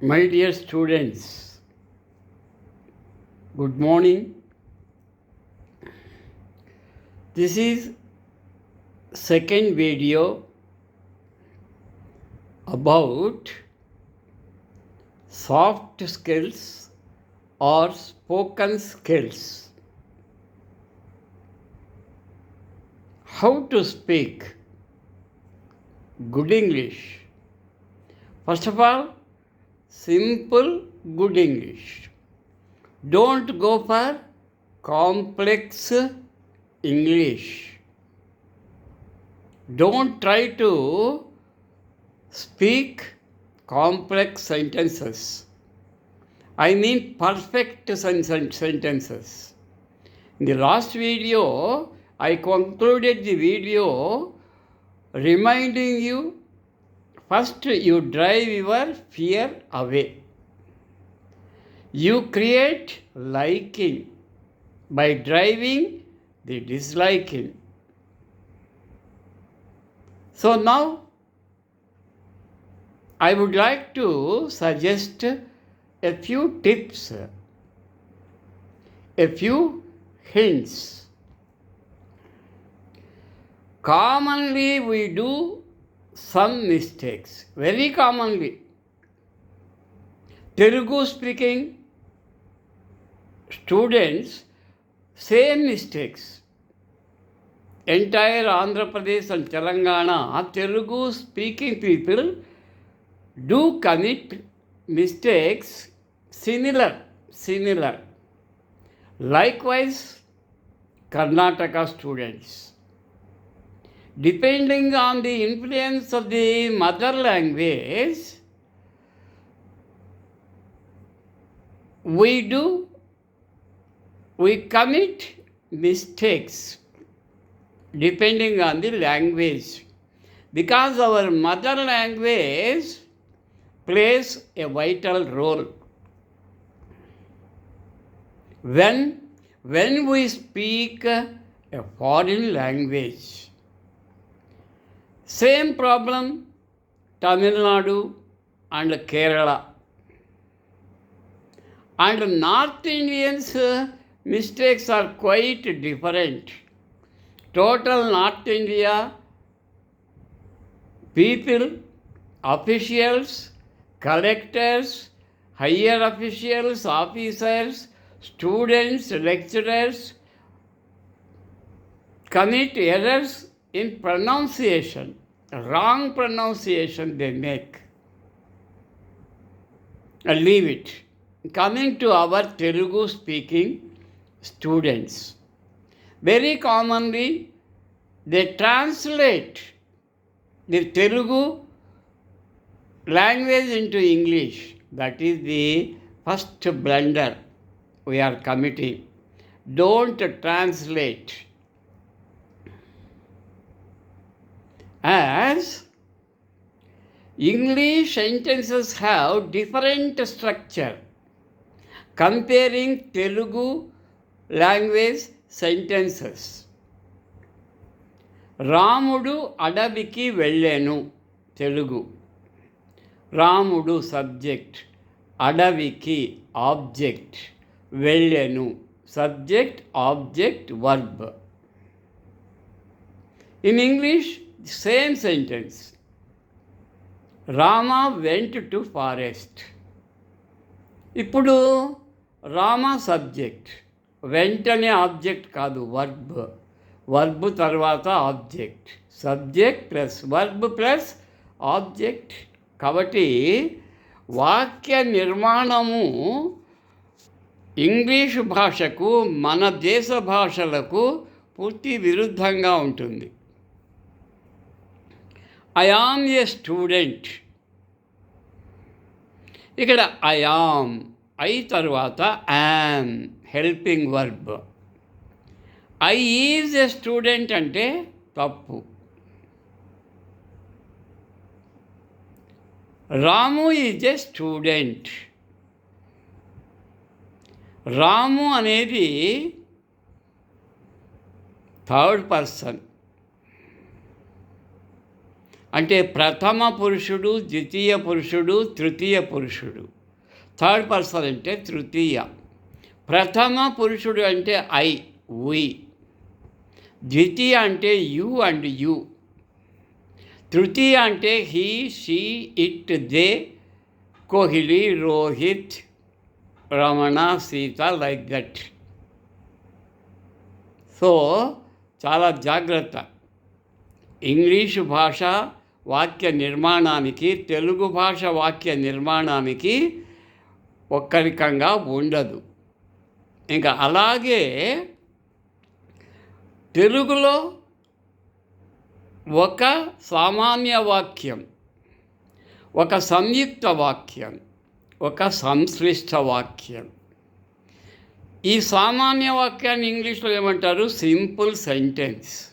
My dear students, good morning. This is second video about soft skills or spoken skills. How to speak good English. First of all, simple good English. Don't go for complex English. Don't try to speak complex sentences. I mean perfect sen- sen- sentences. In the last video, I concluded the video reminding you first you drive your fear away. You create liking by driving the disliking. So now I would like to suggest a few tips, a few hints. Commonly, we do some mistakes, very commonly. Telugu speaking students, same mistakes. Entire Andhra Pradesh and Telangana, Telugu speaking people do commit mistakes similar, similar. Likewise, Karnataka students. Depending on the influence of the mother language, we do, we commit mistakes depending on the language. Because our mother language plays a vital role. When, when we speak a foreign language, same problem Tamil Nadu and Kerala. And North Indians' uh, mistakes are quite different. Total North India people, officials, collectors, higher officials, officers, students, lecturers commit errors in pronunciation, wrong pronunciation they make. And leave it. Coming to our Telugu speaking students, very commonly they translate the Telugu language into English. That is the first blunder we are committing. Don't translate as English sentences have different structure comparing Telugu language sentences రాముడు అడవికి వెళ్ళాను తెలుగు రాముడు subject అడవికి object వెళ్ళాను subject object verb in English same sentence Rama went to forest ఇప్పుడు Rama subject వెంటనే object కాదు verb verb తర్వాత object subject plus verb plus object కాబట్టి వాక్య నిర్మాణము ఇంగ్లీషు భాషకు మన దేశ భాషలకు పూర్తి విరుద్ధంగా ఉంటుంది. ఐ ఆమ్ ఏ స్టూడెంట్ ఇక్కడ ఐ ఆమ్ ఐ తర్వాత am helping verb I is a student అంటే తప్పు. రాము ఈజ్ ఎ స్టూడెంట్ రాము అనేది థర్డ్ పర్సన్ అంటే ప్రథమ పురుషుడు ద్వితీయ పురుషుడు తృతీయ పురుషుడు. థర్డ్ పర్సన్ అంటే తృతీయ. ప్రథమ పురుషుడు అంటే ఐ వి. ద్వితీయ అంటే యు అండ్ యు. తృతీయ అంటే he she it they Kohli Rohit Ramana Sita like that so చాలా జాగ్రత్త. ఇంగ్లీషు భాష వాక్య నిర్మాణానికి తెలుగు భాష వాక్య నిర్మాణానికి ఒక్కరికంగా ఉండదు. ఇంకా అలాగే తెలుగులో ఒక సామాన్య వాక్యం ఒక సంయుక్త వాక్యం ఒక సంశ్లిష్ట వాక్యం. ఈ సామాన్య వాక్యాన్ని ఇంగ్లీష్లో ఏమంటారు? Simple sentence.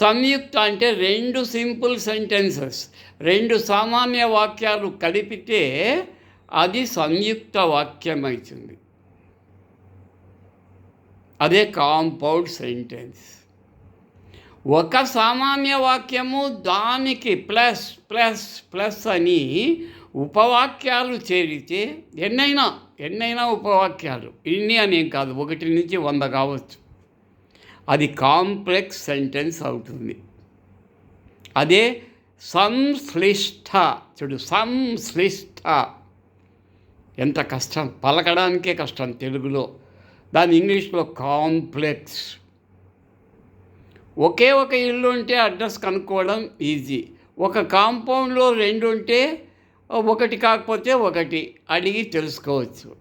సంయుక్త అంటే రెండు సింపుల్ సెంటెన్సెస్ రెండు సామాన్య వాక్యాలు కలిపితే అది సంయుక్త వాక్యం అవుతుంది అదే కాంపౌండ్ సెంటెన్స్. ఒక సామాన్య వాక్యము దానికి ప్లస్ ప్లస్ ప్లస్ అని ఉపవాక్యాలు చేరితే ఎన్నైనా ఎన్నైనా ఉపవాక్యాలు. ఇన్ని అనేం కాదు ఒకటి నుంచి వంద కావచ్చు. అది కాంప్లెక్స్ సెంటెన్స్ అవుతుంది. అదే సంశ్లిష్ట చూడు సంశ్లిష్ట. ఎంత కష్టం పలకడానికే కష్టం తెలుగులో. దాని ఇంగ్లీష్లో కాంప్లెక్స్. ఒకే ఒక ఇల్లు ఉంటే అడ్రస్ కనుక్కోవడం ఈజీ. ఒక కాంపౌండ్లో రెండు ఉంటే ఒకటి కాకపోతే ఒకటి అడిగి తెలుసుకోవచ్చు.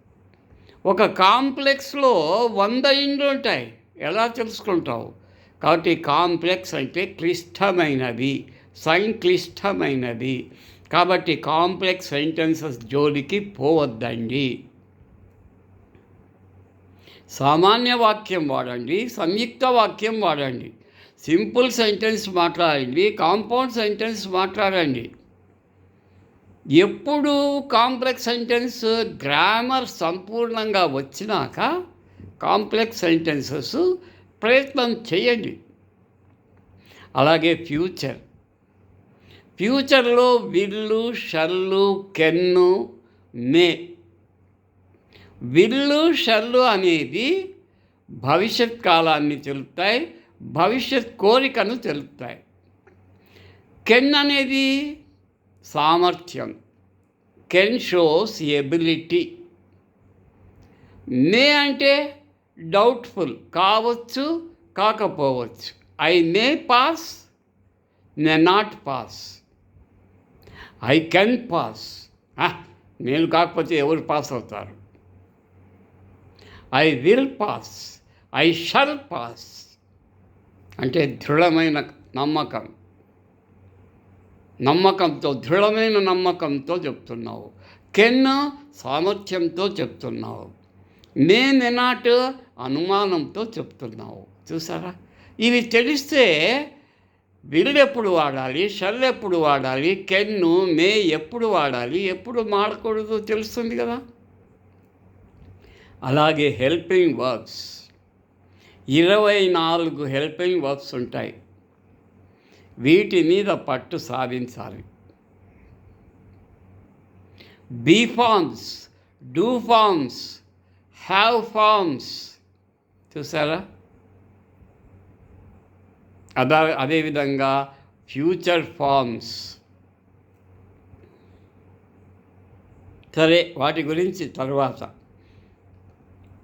ఒక కాంప్లెక్స్లో వంద ఇండ్లు ఉంటాయి. ఎలా తెలుసుకుంటావు? కాబట్టి కాంప్లెక్స్ అంటే క్లిష్టమైనది సంక్లిష్టమైనది కాబట్టి కాంప్లెక్స్ సెంటెన్సెస్ జోలికి పోవద్దండి. సామాన్య వాక్యం వాడండి సంయుక్త వాక్యం వాడండి. సింపుల్ సెంటెన్స్ మాట్లాడండి కాంపౌండ్ సెంటెన్స్ మాట్లాడండి. ఎప్పుడు కాంప్లెక్స్ సెంటెన్స్ గ్రామర్ సంపూర్ణంగా వచ్చినాక కాంప్లెక్స్ సెంటెన్సెస్ ప్రయత్నం చేయండి. అలాగే ఫ్యూచర్. ఫ్యూచర్లో విల్లు షల్లు కెన్ను మే. విల్లు షల్లు అనేది భవిష్యత్ కాలాన్ని తెలుపుతాయి భవిష్యత్ కోరికను తెలుపుతాయి. కెన్ అనేది సామర్థ్యం. Can shows ability. మే అంటే డౌట్ఫుల్ కావచ్చు కాకపోవచ్చు. I may pass may not pass I can pass నేను కాకపోతే ఎవరు పాస్ అవుతారు? I will pass I shall pass అంటే దృఢమైన నమ్మకం. నమ్మకంతో దృఢమైన నమ్మకంతో చెప్తున్నావు. కెన్ సామర్థ్యంతో చెప్తున్నావు. నేను నాట్ అనుమానంతో చెప్తున్నావు. చూసారా ఇవి తెలిస్తే విల్ ఎప్పుడు వాడాలి షల్ ఎప్పుడు వాడాలి కెన్ను మే ఎప్పుడు వాడాలి ఎప్పుడు మాడకూడదు తెలుస్తుంది కదా? అలాగే హెల్పింగ్ వర్బ్స్. ఇరవై నాలుగు హెల్పింగ్ వర్బ్స్ ఉంటాయి. వీటి మీద పట్టు సాధించాలి. Be forms do forms have forms చూసారా అదా అదేవిధంగా ఫ్యూచర్ ఫార్మ్స్. సరే వాటి గురించి తర్వాత.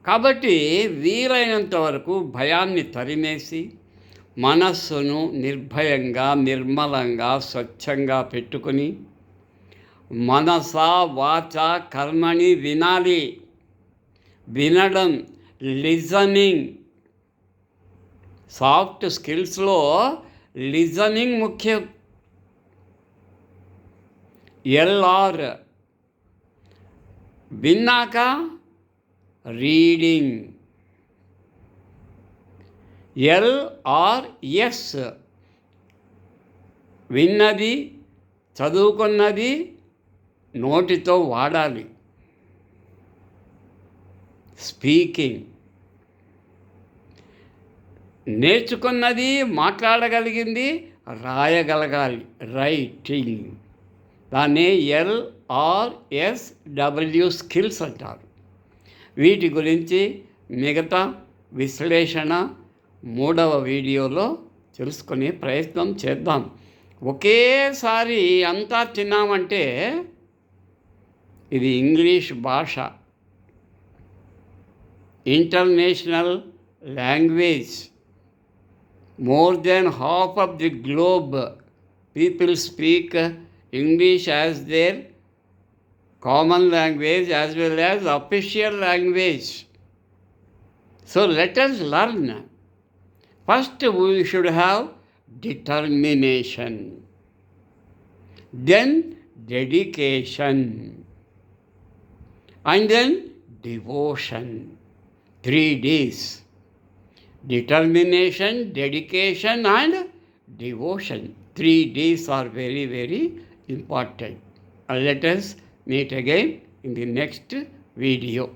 కాబట్టి వీలైనంత వరకు భయాన్ని తరిమేసి మనస్సును నిర్భయంగా నిర్మలంగా స్వచ్ఛంగా పెట్టుకొని మనస వాచ కర్మని వినాలి. వినడం లిజనింగ్. సాఫ్ట్ స్కిల్స్లో లిజనింగ్ ముఖ్యం. ఎల్ఆర్ విన్నాక రీడింగ్. ఎల్ఆర్ఎస్ విన్నది చదువుకున్నది నోటితో వాడాలి. స్పీకింగ్. నేర్చుకున్నది మాట్లాడగలిగింది రాయగలగాలి. రైటింగ్. దాన్ని ఎల్ఆర్ఎస్డబ్ల్యూ స్కిల్స్ అంటారు. వీటి గురించి మిగతా విశ్లేషణ మూడవ వీడియోలో తెలుసుకునే ప్రయత్నం చేద్దాం. ఒకేసారి అంతా తిన్నామంటే ఇది ఇంగ్లీష్ భాష. International language. more than half of the globe people speak English as their common language as well as official language. So let us learn. First, we should have determination, then dedication, and then devotion. Three Ds determination, dedication, and devotion. Three D's are very, very important. Let us meet again in the next video.